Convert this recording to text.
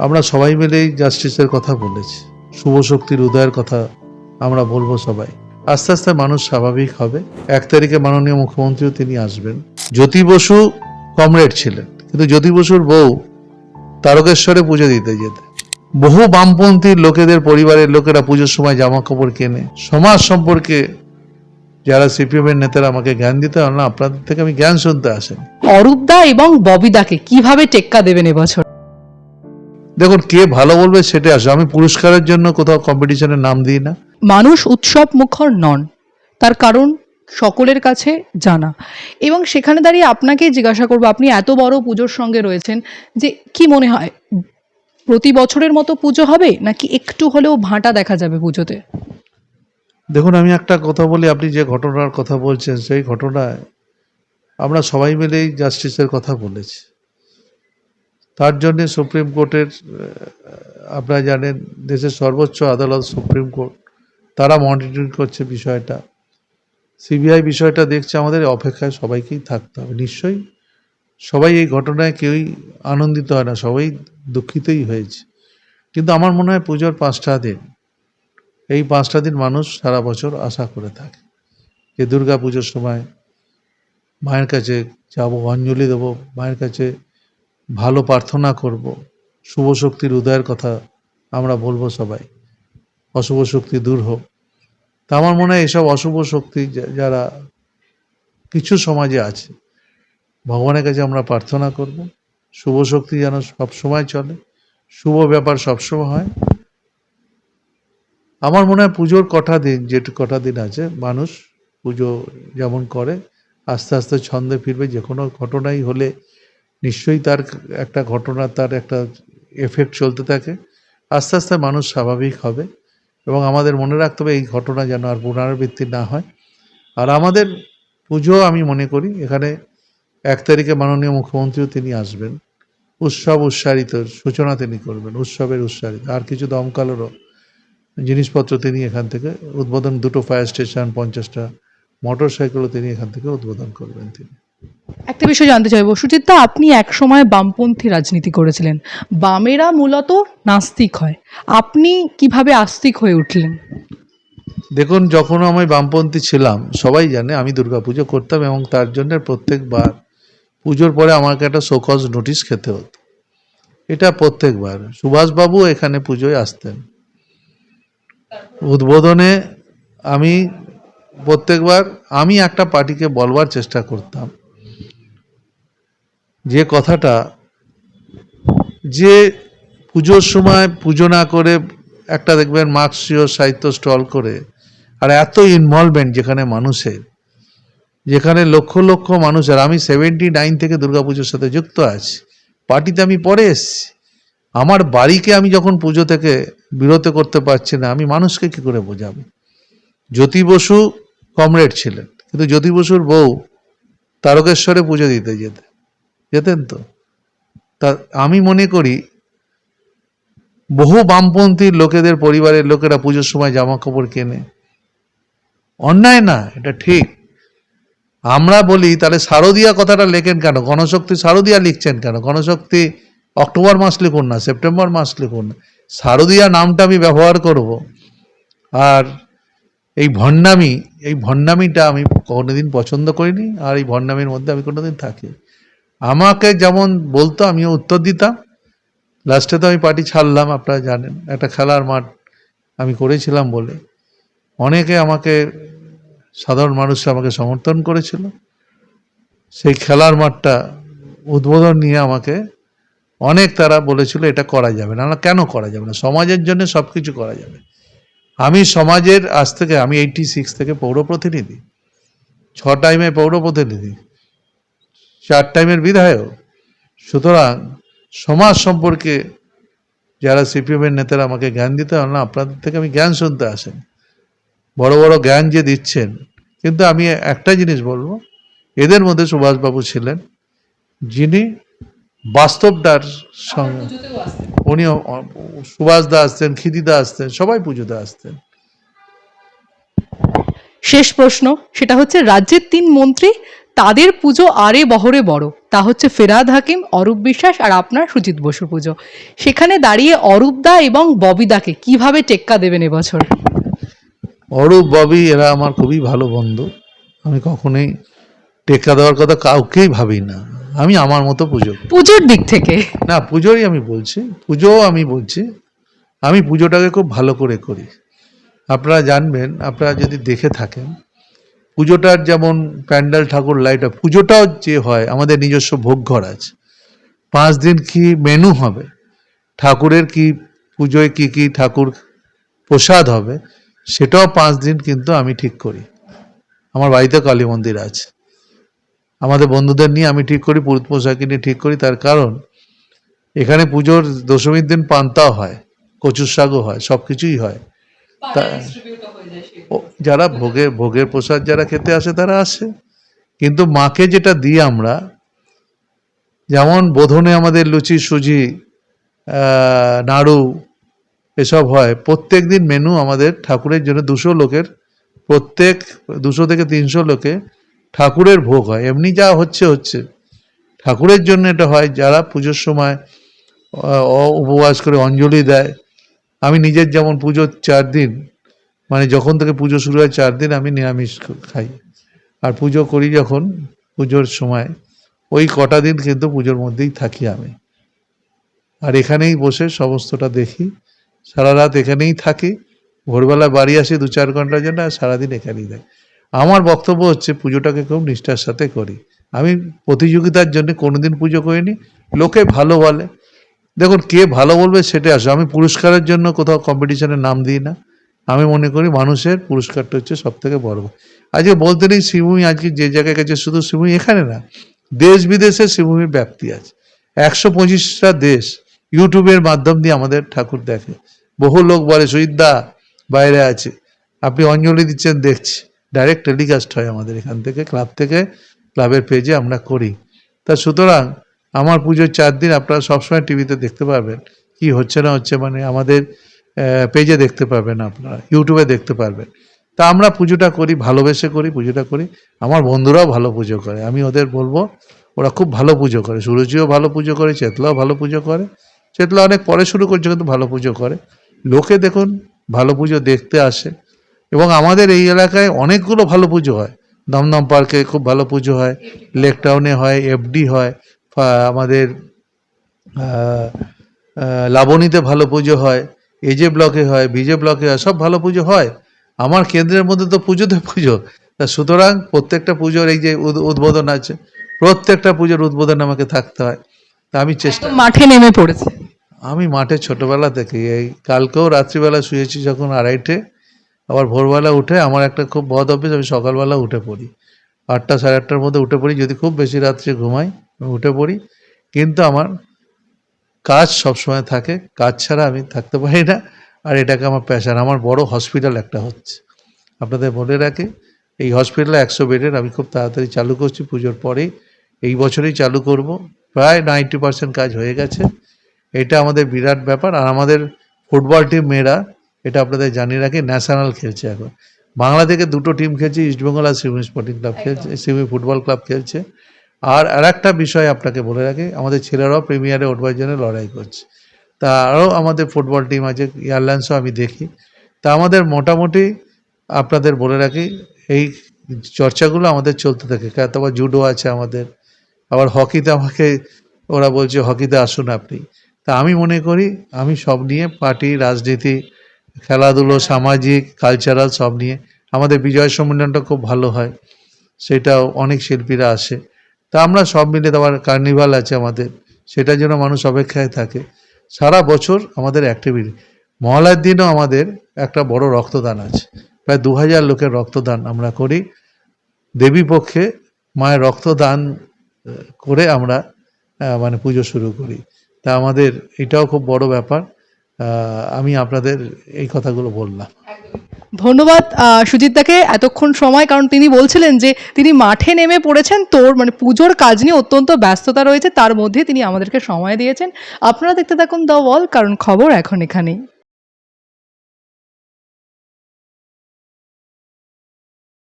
আমরা সবাই মিলেই জাস্টিসের কথা বলেছি। শুভ শক্তির উদয়ের কথা আমরা বলব সবাই। আস্তে আস্তে মানুষ স্বাভাবিক হবে। এক তারিখে মাননীয় মুখ্যমন্ত্রীও তিনি আসবেন। জ্যোতি বসু কমরেড ছিলেন। কিন্তু জ্যোতি বসুর বউ তারকেশ্বরে পুজো দিতে যেত। বহু বামপন্থী লোকেদের পরিবারের লোকেরা পুজোর সময় জামা কাপড় কেনে। সমাজ সম্পর্কে যারা সিপিএম এর নেতারা আমাকে জ্ঞান দিতে না, আপনাদের থেকে আমি জ্ঞান শুনতে আসেন। অরূপদা এবং ববিদাকে কীভাবে টেক্কা দেবেন এবছর? দেখুন কে ভালো বলবে সেটা আসে। আমি পুরস্কারের জন্য কোথাও কম্পিটিশনের নাম দিই না। মানুষ উৎসব মুখর নন। তার কারণ সকলের কাছে জানা। এবং সেখানে দাঁড়িয়ে আপনাকে জিজ্ঞাসা করব আপনি এত বড় পুজোর সঙ্গে রয়েছেন যে কি মনে হয় প্রতি বছরের মতো পুজো হবে নাকি একটু হলেও ভাঁটা দেখা যাবে পুজোতে? দেখুন আমি একটা কথা বলি আপনি যে ঘটনার কথা বলছেন সেই ঘটনায় আমরা সবাই মিলেই জাস্টিসের কথা বলেছি। তার জন্যে সুপ্রিম কোর্টের আপনারা জানেন, দেশের সর্বোচ্চ আদালত, সুপ্রিম কোর্ট, তারা মনিটরিং করছে বিষয়টা। সিবিআই বিষয়টা দেখছে, আমাদের অপেক্ষায় সবাইকেই থাকতে হবে। নিশ্চয়ই সবাই এই ঘটনায় কেউই আনন্দিত হয় না, সবাই দুঃখিতই হয়েছে। কিন্তু আমার মনে হয় পুজোর পাঁচটা দিন, এই পাঁচটা দিন মানুষ সারা বছর আশা করে থাকে যে দুর্গা পুজোর সময় মায়ের কাছে যাব, অঞ্জলি দেবো, মায়ের কাছে ভালো প্রার্থনা করব। শুভ শক্তির উদয়ের কথা আমরা বলব সবাই। অশুভ শক্তি দূর হোক। তা আমার মনে হয় এসব অশুভ শক্তি যারা কিছু সমাজে আছে, ভগবানের কাছে আমরা প্রার্থনা করব। শুভ শক্তি যেন সবসময় চলে। শুভ ব্যাপার সবসময় হয়। আমার মনে হয় পুজোর কটা দিন, যেটু কটা দিন আছে, মানুষ পুজো যেমন করে, আস্তে আস্তে ছন্দে ফিরবে, যে কোনো ঘটনাই হলে নিশ্চয়ই তার একটা ঘটনা, তার একটা এফেক্ট চলতে থাকে। আস্তে আস্তে মানুষ স্বাভাবিক হবে এবং আমাদের মনে রাখতে হবে এই ঘটনা যেন আর পুনরাবৃত্তি না হয়। আর আমাদের পুজো আমি মনে করি, এখানে এক তারিখে মাননীয় মুখ্যমন্ত্রীও তিনি আসবেন। উৎসব উৎসারিত সূচনা তিনি করবেন, উৎসবের উৎসারিত আর কিছু দমকালেরও জিনিসপত্র তিনি এখান থেকে উদ্বোধন, দুটো ফায়ার স্টেশন পঞ্চাশটা মোটর সাইকেলও তিনি এখান থেকে উদ্বোধন করবেন তিনি। একটা বিষয় জানতে চাইব। সুচিত্রা, আপনি একসময় বামপন্থী রাজনীতি করেছিলেন। বামেরা মূলত নাস্তিক হয়। আপনি কীভাবে আস্তিক হয়ে উঠলেন? দেখুন যখন আমি বামপন্থী ছিলাম, সবাই জানে আমি দুর্গাপুজো করতাম এবং তার জন্য প্রত্যেকবার পুজোর পরে আমাকে একটা শোকজ নোটিশ খেতে হতো। এটা প্রত্যেকবার। সুভাষবাবু এখানে পুজোয় আসতেন। উদ্বোধনে আমি প্রত্যেকবার, আমি একটা পার্টিকে বলবার চেষ্টা করতাম। যে কথাটা, যে পুজোর সময় পুজো না করে একটা দেখবেন মার্কসীয় সাহিত্য স্টল করে, আর এত ইনভলভমেন্ট যেখানে মানুষের, যেখানে লক্ষ লক্ষ মানুষ, আর আমি সেভেন্টি নাইন থেকে দুর্গাপুজোর সাথে যুক্ত আছি, পার্টিতে আমি পরে এসছি, আমার বাড়িকে আমি যখন পুজো থেকে বিরত করতে পারছি না, আমি মানুষকে কি করে বোঝাবো? জ্যোতি বসু কমরেড ছিলেন, কিন্তু জ্যোতি বসুর বউ তারকেশ্বরে পুজো দিতে যেতে। যেতেন তো? তা আমি মনে করি, বহু বামপন্থী লোকেদের পরিবারের লোকেরা পুজোর সময় জামা কাপড় কেনে। অন্যায় না, এটা ঠিক। আমরা বলি, তাহলে শারদীয়া কথাটা লেখেন কেন? গণশক্তি শারদীয়া লিখছেন কেন? গণশক্তি অক্টোবর মাস লিখুন না, সেপ্টেম্বর মাস লিখুন না। শারদীয়া নামটা আমি ব্যবহার করব। আর এই ভণ্ডামি, এই ভণ্ডামিটা আমি কোনোদিন পছন্দ করিনি, আর এই ভণ্ডামির মধ্যে আমি কোনোদিন থাকি। আমাকে যেমন বলতো, আমিও উত্তর দিতাম। লাস্টে তো আমি পার্টি ছাড়লাম, আপনারা জানেন। একটা খেলার মাঠ আমি করেছিলাম বলে। অনেকে আমাকে, সাধারণ মানুষ আমাকে সমর্থন করেছিল। সেই খেলার মাঠটা উদ্বোধন নিয়ে আমাকে অনেক তারা বলেছিল, এটা করা যাবে না। না, কেন করা যাবে না? সমাজের জন্য সব কিছু করা যাবে। আমি সমাজের, আজ থেকে আমি এইটি সিক্স থেকে পৌর প্রতিনিধি ছ টাইমে পৌর প্রতিনিধি চার টাইমের বিধায়ক। সুতরাং সমাজ সম্পর্কে যারা সিপিএমের নেতারা আমাকে জ্ঞান দিতে হয় না, আপনাদের থেকে আমি জ্ঞান শুনতে আসেন। বড় বড় জ্ঞান যে দিচ্ছেন, কিন্তু আমি একটা জিনিস বলব, এদের মধ্যে সুভাষবাবু ছিলেন, যিনি বাস্তবটার সঙ্গে উনি সুভাষ দা আসতেন খিদিদা আসতেন সবাই পুজোতে আসতেন। শেষ প্রশ্ন, সেটা হচ্ছে রাজ্যের তিন মন্ত্রী তাদের পুজো আরে বহরে বড়। তা হচ্ছে ফেরাদ হাকিম অরূপ বিশ্বাস আর আপনার সুজিত বসুর পুজো। সেখানে দাঁড়িয়ে অরূপদা এবং ববিদাকে কীভাবে টেক্কা দেবেন এবছর? অরূপ ববি এরা আমার খুবই ভালো বন্ধু। আমি কখনোই টেক্কা দেওয়ার কথা কাউকেই ভাবি না আমি আমার মতো পুজো। পুজোর দিক থেকে? না পুজোরই আমি বলছি। পুজোও আমি বলছি। আমি পুজোটাকে খুব ভালো করে করি। আপনারা জানবেন আপনারা যদি দেখে থাকেন পুজোটার যেমন প্যান্ডেল, ঠাকুর লাইট, পুজোটাও যে হয়, আমাদের নিজস্ব ভোগ ঘর আছে। পাঁচ দিন কি মেনু হবে? ঠাকুরের কি পুজোয় কি কি ঠাকুর প্রসাদ হবে? সেটাও পাঁচ দিন কিন্তু আমি ঠিক করি। আমার বাড়িতে কালী মন্দির আছে। আমাদের বন্ধুদের নিয়ে আমি ঠিক করি, পুরুত পোশাকি নিয়ে ঠিক করি। তার কারণ, এখানে পুজোর দশমীর দিন পান্তাও হয়, কচুর শাকও হয় সব কিছুই হয় যারা ভোগে, ভোগের প্রসাদ যারা খেতে আসে, তারা আসে। কিন্তু মাকে যেটা দিই আমরা, যেমন বোধনে আমাদের লুচি, সুজি নাড়ু, এসব হয়, প্রত্যেক দিন মেনু আমাদের ঠাকুরের জন্য দুশো লোকের, প্রত্যেক দুশো থেকে তিনশো লোকে ঠাকুরের ভোগ হয়। এমনি যা হচ্ছে হচ্ছে। ঠাকুরের জন্য এটা হয়, যারা পুজোর সময় উপবাস করে অঞ্জলি দেয়। আমি নিজের যেমন পুজোর চার দিন মানে যখন থেকে পুজো শুরু হয় চার দিন আমি নিরামিষ খাই। আর পুজো করি যখন পুজোর সময়। ওই কটা দিন কিন্তু পুজোর মধ্যেই থাকি আমি। আর এখানেই বসে সমস্তটা দেখি। সারা রাত এখানেই থাকি। ভোরবেলা বাড়ি আসি দু চার ঘণ্টার জন্য আর সারাদিন এখানেই থাকি। আমার বক্তব্য হচ্ছে পুজোটাকে খুব নিষ্ঠার সাথে করি। আমি প্রতিযোগিতার জন্য কোনোদিন পুজো করিনি। লোকে ভালো বলে। দেখুন, কে ভালো বলবে সেটা আসে। আমি পুরস্কারের জন্য কোথাও কম্পিটিশনের নাম দিই না। আমি মনে করি মানুষের পুরস্কারটা হচ্ছে সব থেকে বড়। আজকে বলতে নেই শ্রীভূমি, আজকে যে জায়গায় গেছে শুধু শ্রীভূমি, এখানে না, দেশ বিদেশে শ্রীভূমির ব্যাপ্তি আছে। একশো পঁচিশটা দেশ ইউটিউবের মাধ্যম দিয়ে আমাদের ঠাকুর দেখে। বহু লোক বলে সুইদা বাইরে আছে। আপনি অঞ্জলি দিচ্ছেন, দেখছি। ডাইরেক্ট টেলিকাস্ট হয় আমাদের এখান থেকে, ক্লাব থেকে, ক্লাবের পেজে আমরা করি। তা সুতরাং আমার পুজোর চার দিন আপনারা সবসময় টিভিতে দেখতে পারবেন, কি হচ্ছে না হচ্ছে মানে আমাদের পেজে দেখতে পাবেন আপনারা, ইউটিউবে দেখতে পারবেন। তা আমরা পুজোটা করি, ভালোবেসে করি, পুজোটা করি। আমার বন্ধুরাও ভালো পুজো করে, আমি ওদের বলব, ওরা খুব ভালো পুজো করে। সুরজিও ভালো পুজো করে, চেতলাও ভালো পুজো করে। চেতলা অনেক পরে শুরু করছে, কিন্তু ভালো পুজো করে। লোকে দেখুন, ভালো পুজো দেখতে আসে। এবং আমাদের এই এলাকায় অনেকগুলো ভালো পুজো হয়। দমদম পার্কে খুব ভালো পুজো হয়, লেক টাউনে হয় এফডি হয় আমাদের লাবণীতে ভালো পুজো হয়। এজে ব্লকে হয় বিজে ব্লকে হয় সব ভালো পুজো হয়। আমার কেন্দ্রের মধ্যে তো পুজোতে পুজো। তা সুতরাং প্রত্যেকটা পুজোর এই যে উদ- উদ্বোধন আছে প্রত্যেকটা পুজোর উদ্বোধন আমাকে থাকতে হয়। তা আমি চেষ্টা মাঠে নেমে পড়েছে। আমি মাঠে ছোটবেলা থেকে এই কালকেও রাত্রিবেলা শুয়েছি যখন আড়াইটে আবার ভোরবেলা উঠে আমার একটা খুব বদ অভ্যেস আমি সকালবেলা উঠে পড়ি। আটটা সাড়ে আটটার মধ্যে উঠে পড়ি যদি খুব বেশি রাত্রে ঘুমাই আমি উঠে পড়ি। কিন্তু আমার কাজ সবসময় থাকে কাজ ছাড়া আমি থাকতে পারি না। আর এটাকে আমার প্যাশান আমার বড় হসপিটাল একটা হচ্ছে। আপনাদের মনে রাখে এই হসপিটালে একশো বেডের আমি খুব তাড়াতাড়ি চালু করছি পুজোর পরেই। এই বছরেই চালু করব। প্রায় নাইনটি পার্সেন্ট কাজ হয়ে গেছে। এটা আমাদের বিরাট ব্যাপার। আর আমাদের ফুটবল টিম মেয়েরা এটা আপনাদের জানিয়ে রাখি ন্যাশনাল খেলছে এখন। বাংলা থেকে দুটো টিম খেলছে ইস্টবেঙ্গল আর সিউমি স্পোর্টিং ক্লাব খেলছে সিউমি ফুটবল ক্লাব খেলছে। আর আর একটা বিষয় আপনাকে বলে রাখি, আমাদের ছেলেরাও প্রিমিয়ারে উঠবার জন্য লড়াই করছে। তা আরও আমাদের ফুটবল টিম আছে, এয়ারলাইন্সও আমি দেখি। তা আমাদের মোটামুটি আপনাদের বলে রাখি, এই চর্চাগুলো আমাদের চলতে থাকে। তারপর জুডো আছে আমাদের, আবার হকিতে আমাকে, ওরা বলছে হকিতে আসুন আপনি। তা আমি মনে করি, আমি সব নিয়ে পার্টি, রাজনীতি, খেলাধুলো, সামাজিক কালচারাল সব নিয়ে, আমাদের বিজয় সম্মেলনটা খুব ভালো হয়, সেটাও অনেক শিল্পীরা আসে। তা আমরা সব মিলে আবার কার্নিভাল আছে আমাদের। সেটার জন্য মানুষ অপেক্ষায় থাকে। সারা বছর আমাদের অ্যাক্টিভিটি মহালয়ার দিনও আমাদের একটা বড় রক্তদান আছে। প্রায় দু হাজার লোকের রক্তদান আমরা করি। দেবী পক্ষে মায়ের রক্তদান করে আমরা মানে পুজো শুরু করি। তা আমাদের এটাও খুব বড় ব্যাপার। আমি আপনাদের এই কথাগুলো বললাম। ধন্যবাদ সুজিতদাকে এতক্ষণ সময়, কারণ তিনি বলছিলেন যে তিনি মাঠে নেমে পড়েছেন, তোর মানে পুজোর কাজ নিয়ে অত্যন্ত ব্যস্ততা রয়েছে, তার মধ্যে তিনি আমাদেরকে সময় দিয়েছেন। আপনারা দেখতে থাকুন দ্য ওয়াল, কারণ খবর এখন এখানেই।